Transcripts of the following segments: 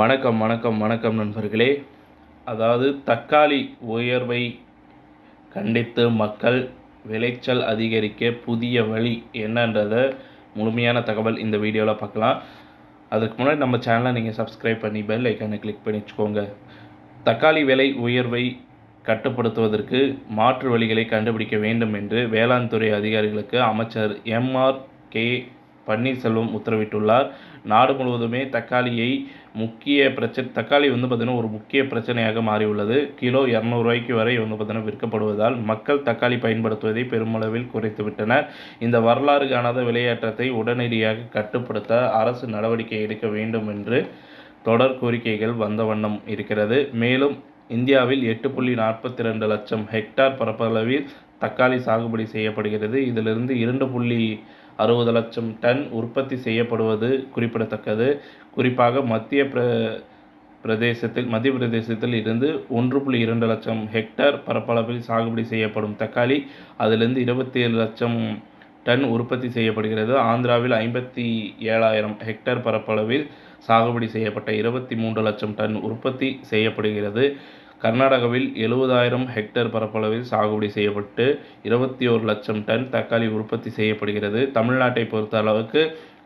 வணக்கம் வணக்கம் வணக்கம் நண்பர்களே. அதாவது தக்காளி உயர்வை கண்டித்து மக்கள் விளைச்சல் அதிகரிக்க புதிய வழி என்னன்றதை முழுமையான தகவல் இந்த வீடியோவில் பார்க்கலாம். அதுக்கு முன்னாடி நம்ம சேனலை நீங்கள் சப்ஸ்கிரைப் பண்ணி பெல் ஐக்கானை கிளிக் பண்ணி வச்சுக்கோங்க. தக்காளி விலை உயர்வை கட்டுப்படுத்துவதற்கு மாற்று வழிகளை கண்டுபிடிக்க வேண்டும் என்று வேளாண் துறை அதிகாரிகளுக்கு அமைச்சர் எம்ஆர் கே பன்னீர்செல்வம் உத்தரவிட்டுள்ளார். நாடு முழுவதுமே தக்காளியை முக்கிய பிரச்சனை தக்காளி வந்து பார்த்திங்கன்னா ஒரு முக்கிய பிரச்சனையாக மாறியுள்ளது. கிலோ இரநூறுவாய்க்கு வரை வந்து பார்த்திங்கன்னா விற்கப்படுவதால் மக்கள் தக்காளி பயன்படுத்துவதை பெருமளவில் குறைத்துவிட்டனர். இந்த வரலாறு காணாத விளையாட்டத்தை உடனடியாக கட்டுப்படுத்த அரசு நடவடிக்கை எடுக்க வேண்டும் என்று தொடர் கோரிக்கைகள் வந்த வண்ணம் இருக்கிறது. மேலும் இந்தியாவில் எட்டு புள்ளி நாற்பத்தி ரெண்டு லட்சம் ஹெக்டார் பரப்பளவில் தக்காளி சாகுபடி செய்யப்படுகிறது. இதிலிருந்து இரண்டு புள்ளி அறுபது லட்சம் டன் உற்பத்தி செய்யப்படுவது குறிப்பிடத்தக்கது. குறிப்பாக மத்திய பிர பிரதேசத்தில் மத்திய பிரதேசத்தில் இருந்து ஒன்று புள்ளி இரண்டு லட்சம் ஹெக்டர் பரப்பளவில் சாகுபடி செய்யப்படும் தக்காளி அதிலிருந்து இருபத்தி ஏழு லட்சம் டன் உற்பத்தி செய்யப்படுகிறது. ஆந்திராவில் ஐம்பத்தி ஏழாயிரம் ஹெக்டர் பரப்பளவில் சாகுபடி செய்யப்பட்ட இருபத்தி மூன்று லட்சம் டன் உற்பத்தி செய்யப்படுகிறது. கர்நாடகாவில் எழுபதாயிரம் ஹெக்டேர் பரப்பளவில் சாகுபடி செய்யப்பட்டு இருபத்தி ஒரு லட்சம் டன் தக்காளி உற்பத்தி செய்யப்படுகிறது. தமிழ்நாட்டை பொறுத்த அளவுக்கு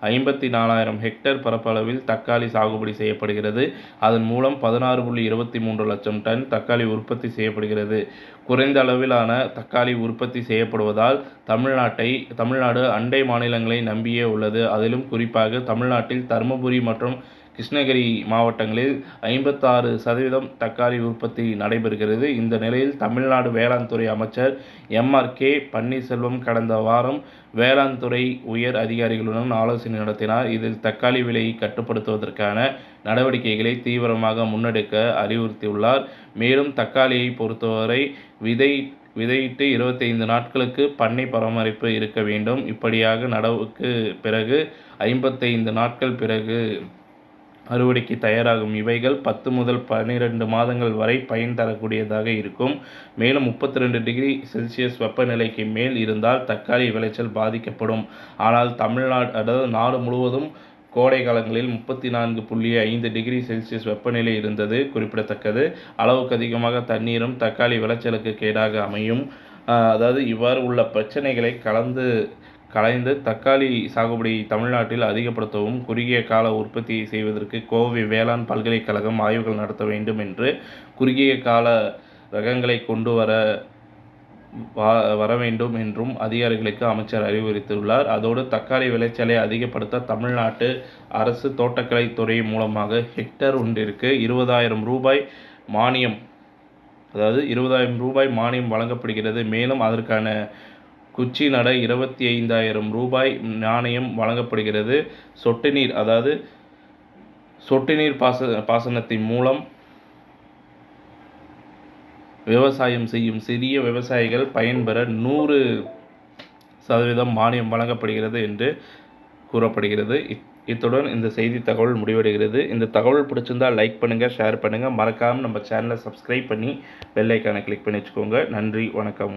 ஐம்பத்தி நாலாயிரம் ஹெக்டேர் பரப்பளவில் தக்காளி சாகுபடி செய்யப்படுகிறது. அதன் மூலம் பதினாறு புள்ளி இருபத்தி மூன்று லட்சம் டன் தக்காளி உற்பத்தி செய்யப்படுகிறது. குறைந்த அளவிலான தக்காளி உற்பத்தி செய்யப்படுவதால் தமிழ்நாட்டை தமிழ்நாடு அண்டை மாநிலங்களை நம்பியே உள்ளது. அதிலும் குறிப்பாக தமிழ்நாட்டில் தருமபுரி மற்றும் கிருஷ்ணகிரி மாவட்டங்களில் ஐம்பத்தாறு சதவீதம் தக்காளி உற்பத்தி நடைபெறுகிறது. இந்த நிலையில் தமிழ்நாடு வேளாண் துறை அமைச்சர் எம்ஆர் கே. பன்னீர்செல்வம் கடந்த வாரம் வேளாண் துறை உயர் அதிகாரிகளுடன் ஆலோசனை நடத்தினார். இதில் தக்காளி விலையை கட்டுப்படுத்துவதற்கான நடவடிக்கைகளை தீவிரமாக முன்னெடுக்க அறிவுறுத்தியுள்ளார். மேலும் தக்காளியை பொறுத்தவரை விதை விதையிட்டு இருபத்தைந்து நாட்களுக்கு பண்ணை பராமரிப்பு இருக்க வேண்டும். இப்படியாக நடவுக்கு பிறகு ஐம்பத்தைந்து நாட்கள் பிறகு அறுவடைக்கு தயாராகும். இவைகள் பத்து முதல் பன்னிரெண்டு மாதங்கள் வரை பயன் தரக்கூடியதாக இருக்கும். மேலும் முப்பத்தி ரெண்டு டிகிரி செல்சியஸ் வெப்பநிலைக்கு மேல் இருந்தால் தக்காளி விளைச்சல் பாதிக்கப்படும். ஆனால் தமிழ்நாடு அதாவது நாடு முழுவதும் கோடை காலங்களில் முப்பத்தி நான்கு புள்ளி ஐந்து டிகிரி செல்சியஸ் வெப்பநிலை இருந்தது. குறிப்பிடத்தக்கது. அளவுக்கு அதிகமாக தண்ணீரும் தக்காளி விளைச்சலுக்கு கேடாக அமையும். அதாவது இவ்வாறு உள்ள பிரச்சனைகளை கலந்து கலைந்து தக்காளி சாகுபடி தமிழ்நாட்டில் அதிகப்படுத்தவும் குறுகிய கால உற்பத்தி செய்வதற்கு கோவை வேளாண் பல்கலைக்கழகம் ஆய்வுகள் நடத்த வேண்டும் என்று குறுகிய கால ரகங்களை கொண்டு வர வர வேண்டும் என்றும் அதிகாரிகளுக்கு அமைச்சர் அறிவுறுத்தியுள்ளார். அதோடு தக்காளி விளைச்சலை அதிகப்படுத்த தமிழ்நாட்டு அரசு தோட்டக்கலை துறை மூலமாக ஹெக்டர் ஒன்றிற்கு இருபதாயிரம் ரூபாய் மானியம் அதாவது இருபதாயிரம் ரூபாய் மானியம் வழங்கப்படுகிறது. மேலும் அதற்கான குச்சி நட இருபத்தி ஐந்தாயிரம் ரூபாய் நாணயம் வழங்கப்படுகிறது. சொட்டு நீர் அதாவது சொட்டு நீர் பாச பாசனத்தின் மூலம் விவசாயம் செய்யும் சிறிய விவசாயிகள் பயன்பெற நூறு சதவீதம் மானியம் வழங்கப்படுகிறது என்று கூறப்படுகிறது. இத்துடன் இந்த செய்தி தகவல் முடிவடைகிறது. இந்த தகவல் பிடிச்சிருந்தால் லைக் பண்ணுங்கள் ஷேர் பண்ணுங்கள் மறக்காமல் நம்ம சேனலை சப்ஸ்கிரைப் பண்ணி பெல்லைக்கானை கிளிக் பண்ணி வச்சுக்கோங்க. நன்றி வணக்கம்.